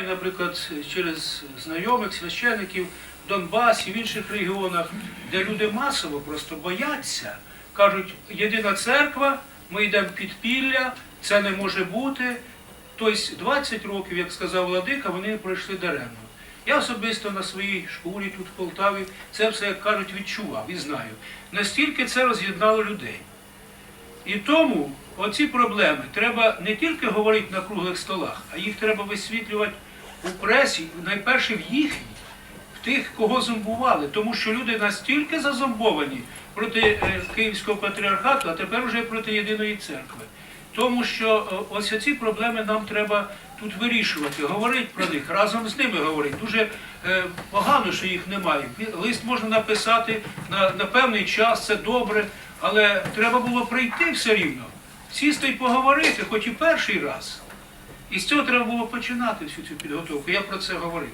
знаю, наприклад, через знайомих священиків в Донбасі, в інших регіонах, де люди масово просто бояться, кажуть, єдина церква, ми йдемо в підпілля, це не може бути. Тобто 20 років, як сказав Владика, вони пройшли даремно. Я особисто на своїй школі тут в Полтаві це все, як кажуть, відчував і знаю. Настільки це роз'єднало людей. І тому оці проблеми треба не тільки говорити на круглих столах, а їх треба висвітлювати у пресі, найперше в їхній, в тих, кого зомбували. Тому що люди настільки зазомбовані проти е, Київського патріархату, а тепер вже проти єдиної церкви. Тому що е, ось ці проблеми нам треба тут вирішувати, говорити про них, разом з ними говорити. Дуже е, погано, що їх немає. Лист можна написати на, на певний час, це добре, але треба було прийти все рівно, сісти і поговорити, хоч і перший раз. І з цього треба було починати всю цю підготовку. Я про це говорив.